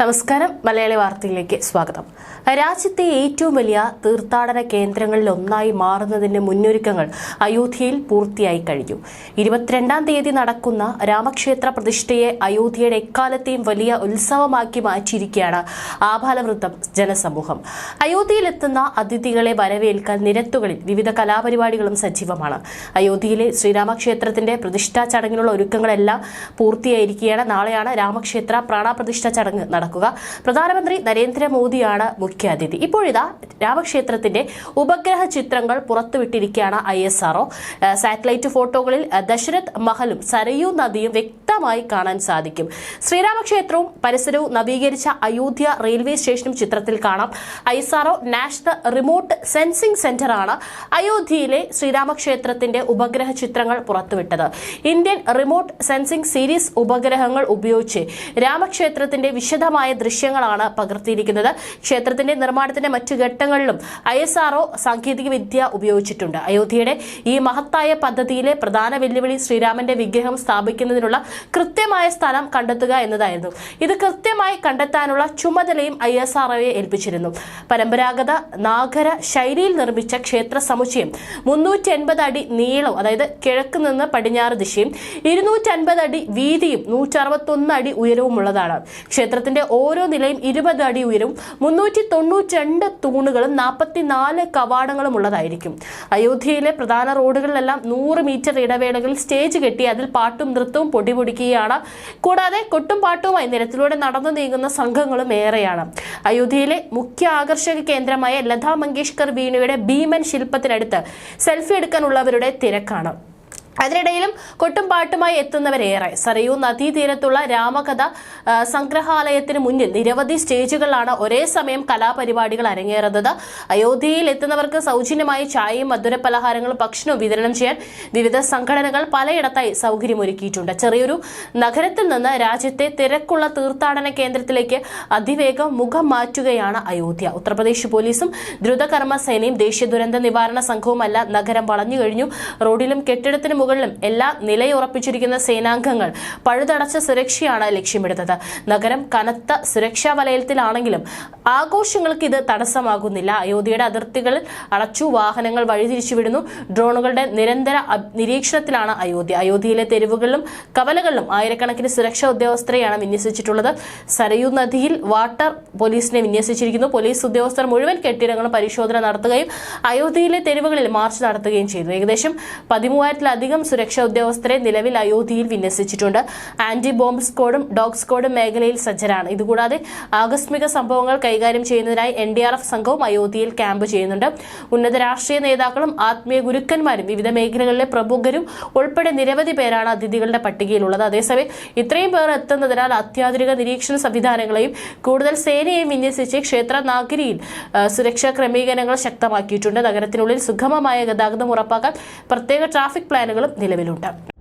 നമസ്കാരം. മലയാളി വാർത്തയിലേക്ക് സ്വാഗതം. രാജ്യത്തെ ഏറ്റവും വലിയ തീർത്ഥാടന കേന്ദ്രങ്ങളിൽ ഒന്നായി മാറുന്നതിന്റെ മുന്നൊരുക്കങ്ങൾ അയോധ്യയിൽ പൂർത്തിയായി കഴിഞ്ഞു. ഇരുപത്തിരണ്ടാം തീയതി നടക്കുന്ന രാമക്ഷേത്ര പ്രതിഷ്ഠയെ അയോധ്യയുടെ എക്കാലത്തെയും വലിയ ഉത്സവമാക്കി മാറ്റിയിരിക്കുകയാണ് ആഭാലവൃത്തം ജനസമൂഹം. അയോധ്യയിലെത്തുന്ന അതിഥികളെ വരവേൽക്കാൻ നിരത്തുകളിൽ വിവിധ കലാപരിപാടികളും സജീവമാണ്. അയോധ്യയിലെ ശ്രീരാമക്ഷേത്രത്തിന്റെ പ്രതിഷ്ഠാ ചടങ്ങിനുള്ള ഒരുക്കങ്ങളെല്ലാം പൂർത്തിയായിരിക്കുകയാണ്. നാളെയാണ് രാമക്ഷേത്ര പ്രാണപ്രതിഷ്ഠ ചടങ്ങ് നടക്കുക. പ്രധാനമന്ത്രി നരേന്ദ്രമോദിയാണ് മുഖ്യാതിഥി. ഇപ്പോഴിതാ രാമക്ഷേത്രത്തിന്റെ ഉപഗ്രഹ ചിത്രങ്ങൾ പുറത്തുവിട്ടിരിക്കുകയാണ് ഐ എസ് ആർഒ സാറ്റലൈറ്റ് ഫോട്ടോകളിൽ ദശരഥ് മഹലും സരയൂ നദിയും വ്യക്തമായി കാണാൻ സാധിക്കും. ശ്രീരാമക്ഷേത്രവും പരിസരവും നവീകരിച്ച അയോധ്യ റെയിൽവേ സ്റ്റേഷനും ചിത്രത്തിൽ കാണാം. ISRO national remote sensing centre ആണ് അയോധ്യയിലെ ശ്രീരാമക്ഷേത്രത്തിന്റെ ഉപഗ്രഹ ചിത്രങ്ങൾ പുറത്തുവിട്ടത്. ഇന്ത്യൻ റിമോട്ട് സെൻസിംഗ് സീരീസ് ഉപഗ്രഹങ്ങൾ ഉപയോഗിച്ച് രാമക്ഷേത്രത്തിന്റെ വിശദമായ ദൃശ്യങ്ങളാണ് പകർത്തിയിരിക്കുന്നത്. ക്ഷേത്രത്തിന്റെ നിർമ്മാണത്തിന്റെ മറ്റു ഘട്ടങ്ങളിലും ഐ എസ് ആർഒ സാങ്കേതിക വിദ്യ ഉപയോഗിച്ചിട്ടുണ്ട്. അയോധ്യയുടെ ഈ മഹത്തായ പദ്ധതിയിലെ പ്രധാന വെല്ലുവിളി ശ്രീരാമന്റെ വിഗ്രഹം സ്ഥാപിക്കുന്നതിനുള്ള കൃത്യമായ സ്ഥലം കണ്ടെത്തുക എന്നതായിരുന്നു. ഇത് കൃത്യമായി കണ്ടെത്താനുള്ള ചുമതലയും ഐ എസ് ആർ ഒയെ ഏൽപ്പിച്ചിരുന്നു. പരമ്പരാഗത നാഗര ശൈലിയിൽ നിർമ്മിച്ച ക്ഷേത്ര സമുച്ചയം മുന്നൂറ്റി അൻപത് അടി നീളവും അതായത് കിഴക്ക് നിന്ന് പടിഞ്ഞാറ് ദിശയും ഇരുന്നൂറ്റി അൻപത് അടി വീതിയും നൂറ്റി അറുപത്തൊന്ന് അടി ഉയരവുമുള്ളതാണ്. ക്ഷേത്രത്തിന്റെ ഓരോ നിലയും ഇരുപത് അടി ഉയരവും മുന്നൂറ്റി തൊണ്ണൂറ്റി രണ്ട് തൂണുകളും നാൽപ്പത്തിനാല് കവാടങ്ങളും ഉള്ളതായിരിക്കും. അയോധ്യയിലെ പ്രധാന റോഡുകളിലെല്ലാം നൂറ് മീറ്റർ ഇടവേളകളിൽ സ്റ്റേജ് കെട്ടി അതിൽ പാട്ടും നൃത്തവും പൊടിപൊടിക്കുകയാണ് കൂടാതെ കൊട്ടും പാട്ടുമായി നിരത്തിലൂടെ നടന്നു നീങ്ങുന്ന സംഘങ്ങളും ഏറെയാണ്. അയോധ്യയിലെ മുഖ്യ ആകർഷക കേന്ദ്രമായ ലതാ മങ്കേഷ്കർ വീണയുടെ ഭീമൻ ശില്പത്തിനടുത്ത് സെൽഫി എടുക്കാനുള്ളവരുടെ തിരക്കാണ്. അതിനിടയിലും കൊട്ടും പാട്ടുമായി എത്തുന്നവരേറെ. സരയൂ നദീതീരത്തുള്ള രാമകഥ സംഗ്രഹാലയത്തിന് മുന്നിൽ നിരവധി സ്റ്റേജുകളിലാണ് ഒരേ സമയം കലാപരിപാടികൾ അരങ്ങേറുന്നത്. അയോധ്യയിൽ എത്തുന്നവർക്ക് സൗജന്യമായി ചായയും മധുരപലഹാരങ്ങളും ഭക്ഷണവും വിതരണം ചെയ്യാൻ വിവിധ സംഘടനകൾ പലയിടത്തായി സൗകര്യമൊരുക്കിയിട്ടുണ്ട്. ചെറിയൊരു നഗരത്തിൽ നിന്ന് രാജ്യത്തെ തിരക്കുള്ള തീർത്ഥാടന കേന്ദ്രത്തിലേക്ക് അതിവേഗം മുഖം മാറ്റുകയാണ് അയോധ്യ. ഉത്തർപ്രദേശ് പോലീസും ദ്രുതകർമ്മ സേനയും ദേശീയ ദുരന്ത നിവാരണ സംഘവുമല്ല നഗരം വളഞ്ഞു കഴിഞ്ഞു റോഡിലും കെട്ടിടത്തിന് മുകളിലും എല്ലാ നിലയുറപ്പിച്ചിരിക്കുന്ന സേനാംഗങ്ങൾ പഴുതടച്ച സുരക്ഷയാണ് ലക്ഷ്യമിടുന്നത്. നഗരം കനത്ത സുരക്ഷാ വലയത്തിലാണെങ്കിലും ആഘോഷങ്ങൾക്ക് ഇത് തടസ്സമാകുന്നില്ല. അയോധ്യയുടെ അതിർത്തികളിൽ അടച്ചു വാഹനങ്ങൾ വഴിതിരിച്ചുവിടുന്നു. ഡ്രോണുകളുടെ നിരന്തര നിരീക്ഷണത്തിലാണ് അയോധ്യ. അയോധ്യയിലെ തെരുവുകളിലും കവലകളിലും ആയിരക്കണക്കിന് സുരക്ഷാ ഉദ്യോഗസ്ഥരെയാണ് വിന്യസിച്ചിട്ടുള്ളത്. സരയൂ നദിയിൽ വാട്ടർ പോലീസിനെ വിന്യസിച്ചിരിക്കുന്നു. പോലീസ് ഉദ്യോഗസ്ഥർ മുഴുവൻ കെട്ടിടങ്ങളും പരിശോധന നടത്തുകയും അയോധ്യയിലെ തെരുവുകളിൽ മാർച്ച് നടത്തുകയും ചെയ്തു. ഏകദേശം പതിമൂവായിരത്തിലധികം സുരക്ഷാ ഉദ്യോഗസ്ഥരെ നിലവിൽ അയോധ്യയിൽ വിന്യസിച്ചിട്ടുണ്ട്. ആന്റി ബോംബ് സ്ക്വാഡും ഡോഗ് സ്ക്വാഡും മേഖലയിൽ സജ്ജരാണ്. ഇതുകൂടാതെ ആകസ്മിക സംഭവങ്ങൾ കൈകാര്യം ചെയ്യുന്നതിനായി എൻ ഡി ആർ എഫ് സംഘവും അയോധ്യയിൽ ക്യാമ്പ് ചെയ്യുന്നുണ്ട്. ഉന്നത രാഷ്ട്രീയ നേതാക്കളും ആത്മീയ ഗുരുക്കന്മാരും വിവിധ മേഖലകളിലെ പ്രമുഖരും ഉൾപ്പെടെ നിരവധി പേരാണ് അതിഥികളുടെ പട്ടികയിലുള്ളത്. അതേസമയം ഇത്രയും പേർ എത്തുന്നതിനാൽ അത്യാധുനിക നിരീക്ഷണ സംവിധാനങ്ങളെയും കൂടുതൽ സേനയെയും വിന്യസിച്ച് ക്ഷേത്ര നാഗരിയിൽ സുരക്ഷാ ക്രമീകരണങ്ങൾ ശക്തമാക്കിയിട്ടുണ്ട്. നഗരത്തിനുള്ളിൽ സുഗമമായ ഗതാഗതം ഉറപ്പാക്കാൻ പ്രത്യേക ട്രാഫിക് നിലവിലുണ്ട്